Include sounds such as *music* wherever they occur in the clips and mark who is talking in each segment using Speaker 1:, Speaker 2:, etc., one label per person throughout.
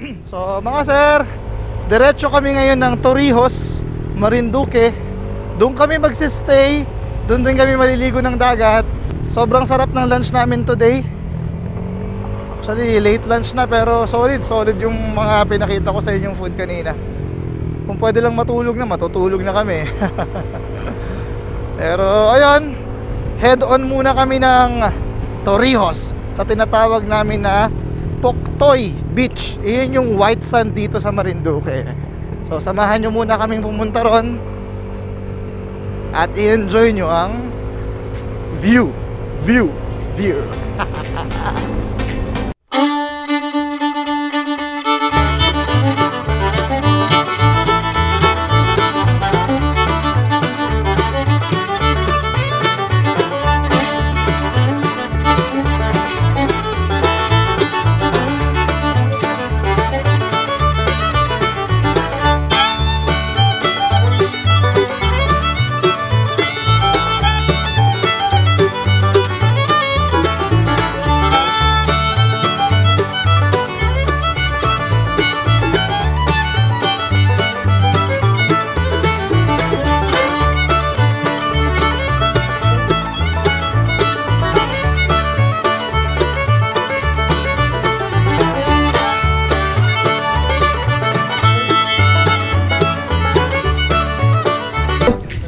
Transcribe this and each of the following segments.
Speaker 1: *clears throat* So mga sir, diretso kami ngayon ng Torrijos, Marinduque. Doon kami magsistay, doon din kami maliligo ng dagat. Sobrang sarap ng lunch namin today. Actually, late lunch na pero solid, solid yung mga pinakita ko sa inyong food kanina. Kung pwede lang matulog na, matutulog na kami. *laughs* pero ayun, head on muna kami ng Torrijos sa tinatawag namin na Poktoy Beach. Iyon yung white sand dito sa Marinduque. So samahan nyo muna kaming pumunta ron at i-enjoy nyo ang view, view, view. *laughs*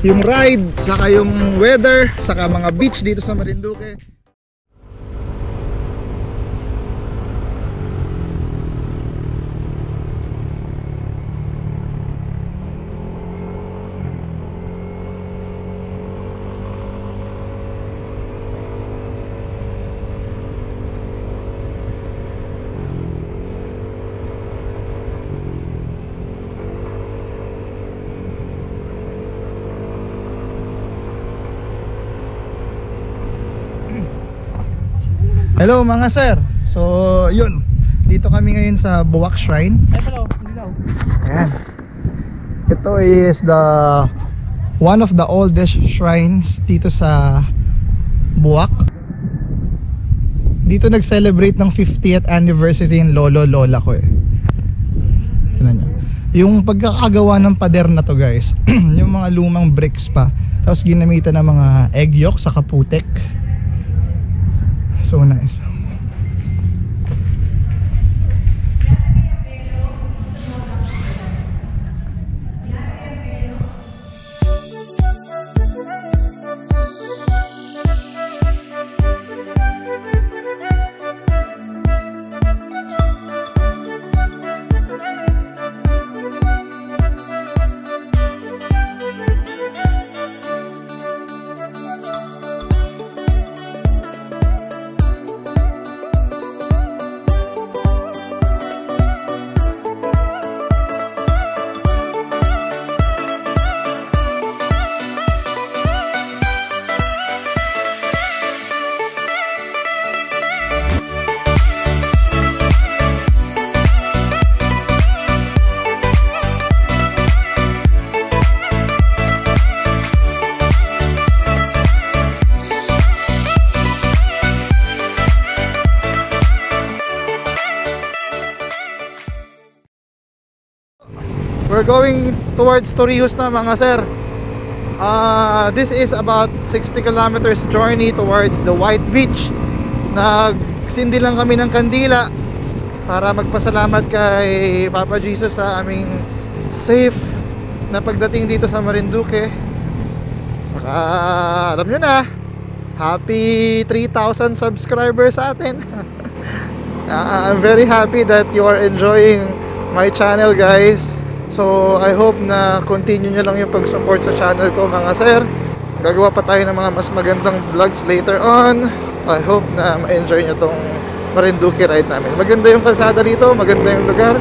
Speaker 1: yung ride, saka yung weather, saka mga beach dito sa Marinduque. Hello mga sir. So, yun. Dito kami ngayon sa Buwak Shrine.
Speaker 2: Hello, hello.
Speaker 1: Ayan. Ito is the one of the oldest shrines dito sa Buwak. Dito nag-celebrate ng 50th anniversary yung lolo lola ko eh. Tingnan nyo. Yung pagkakagawa ng pader na to guys, *clears throat* yung mga lumang bricks pa. Tapos ginamitan ng mga egg yolk sa kaputek. So nice. We're going towards Torrijos na mga sir. Uh, this is about 60 kilometers journey towards the White Beach. Nagsindi lang kami ng kandila para magpasalamat kay Papa Jesus sa aming safe na pagdating dito sa Marinduque. Saka alam nyo na, happy 3,000 subscribers sa atin. uh, *laughs* I'm very happy that you are enjoying my channel guys. So, I hope na continue nyo lang yung pag-support sa channel ko mga sir. Gagawa pa tayo ng mga mas magandang vlogs later on. I hope na ma-enjoy nyo tong Marinduque ride namin. Maganda yung kalsada rito, maganda yung lugar.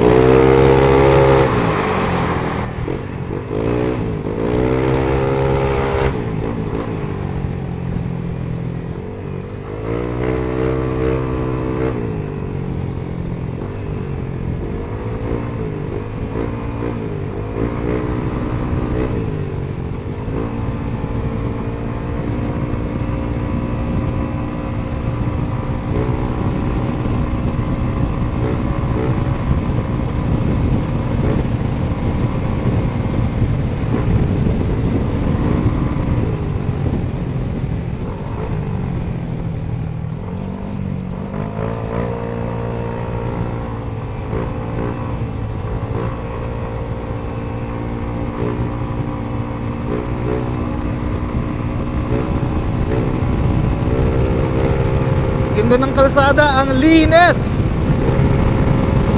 Speaker 1: Ganda ng kalsada, ang linis.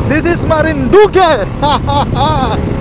Speaker 1: This is Marinduque. *laughs*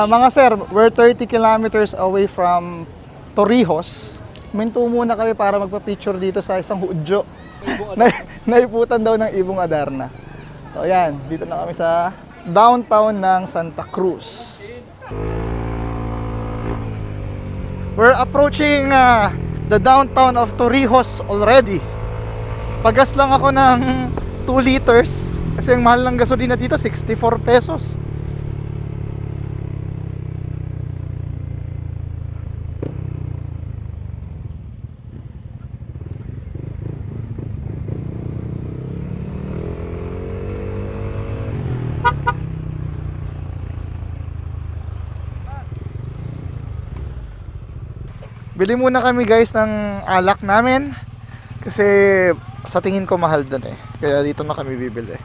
Speaker 1: Ah, mga sir, we're 30 kilometers away from Torrijos. Minto muna kami para magpa-picture dito sa isang hudyo. na, *laughs* naiputan daw ng Ibong Adarna. So ayan, dito na kami sa downtown ng Santa Cruz. We're approaching ah, the downtown of Torrijos already. Pagas lang ako ng 2 liters kasi ang mahal ng gasolina dito 64 pesos. Bili muna kami guys ng alak namin kasi sa tingin ko mahal dun eh. Kaya dito na kami bibili.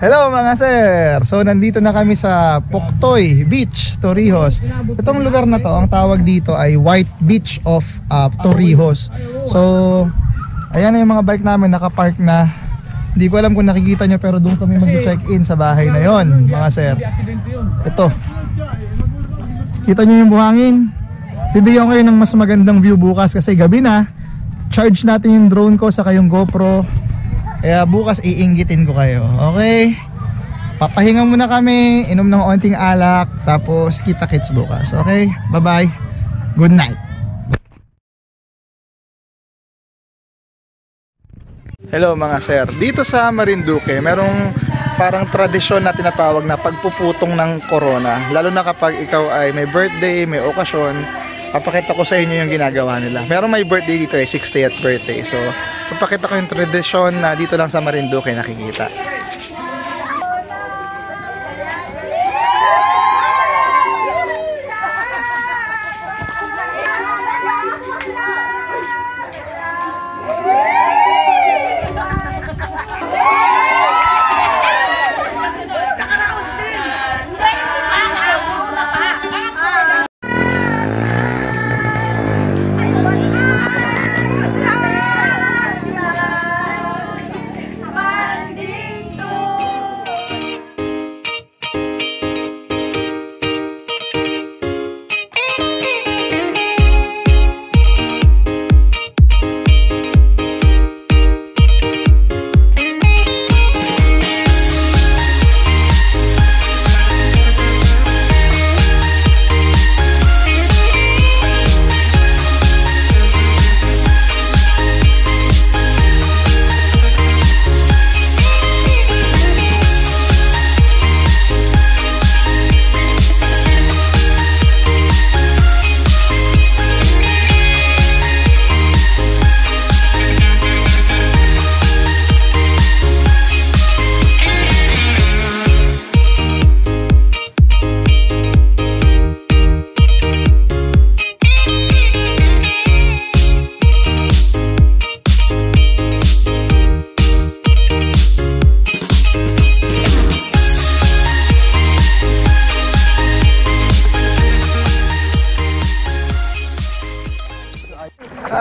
Speaker 1: Hello mga sir! So nandito na kami sa Poktoy Beach, Torrijos. Itong lugar na to, ang tawag dito ay White Beach of uh, Torrijos. So, ayan na yung mga bike namin nakapark na. Hindi ko alam kung nakikita nyo pero doon kami mag-check-in sa bahay na yon mga sir. Ito. Kita nyo yung buhangin? Bibigyan ko kayo ng mas magandang view bukas kasi gabi na. Charge natin yung drone ko sa kayong GoPro. Kaya bukas iinggitin ko kayo. Okay? Papahinga muna kami, inom ng onting alak, tapos kita-kits bukas. Okay? Bye-bye. Good night. Hello mga sir. Dito sa Marinduque, merong parang tradisyon na tinatawag na pagpuputong ng corona. Lalo na kapag ikaw ay may birthday, may okasyon, papakita ko sa inyo yung ginagawa nila. Meron may birthday dito eh, 60th birthday. So, papakita ko yung tradisyon na dito lang sa Marinduque nakikita.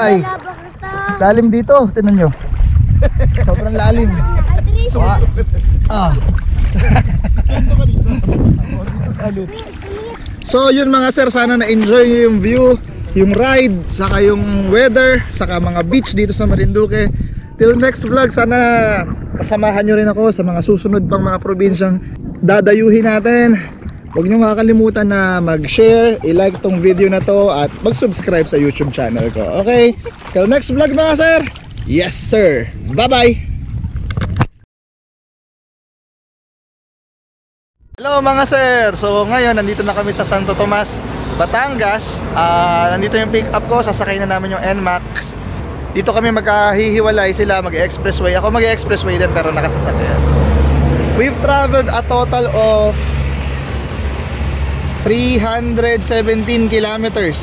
Speaker 1: Ay lalim dito, tinan nyo. *laughs* Sobrang lalim. Ah. so yun mga sir, sana na-enjoy nyo yung view, yung ride, saka yung weather, saka mga beach dito sa Marinduque. Till next vlog, sana pasamahan nyo rin ako sa mga susunod pang mga probinsyang dadayuhin natin. Huwag nyo makakalimutan na mag-share, i-like tong video na to at mag-subscribe sa YouTube channel ko. Okay? Till next vlog mga sir! Yes sir! Bye-bye! Hello mga sir! So ngayon nandito na kami sa Santo Tomas, Batangas Ah, Nandito yung pick up ko, sasakay na namin yung NMAX Dito kami magkahihiwalay sila, mag-expressway Ako mag-expressway din pero nakasasakyan We've traveled a total of 317 kilometers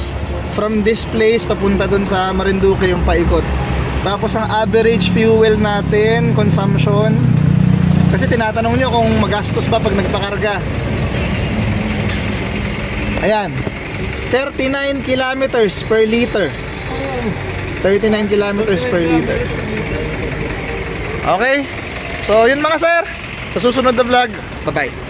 Speaker 1: From this place papunta dun sa Marinduque yung paikot. Tapos ang average fuel natin, consumption kasi tinatanong nyo kung magastos ba pag nagpakarga. Ayan 39 kilometers per liter. 39 kilometers per liter. Okay? So yun mga sir Sa susunod na vlog Bye bye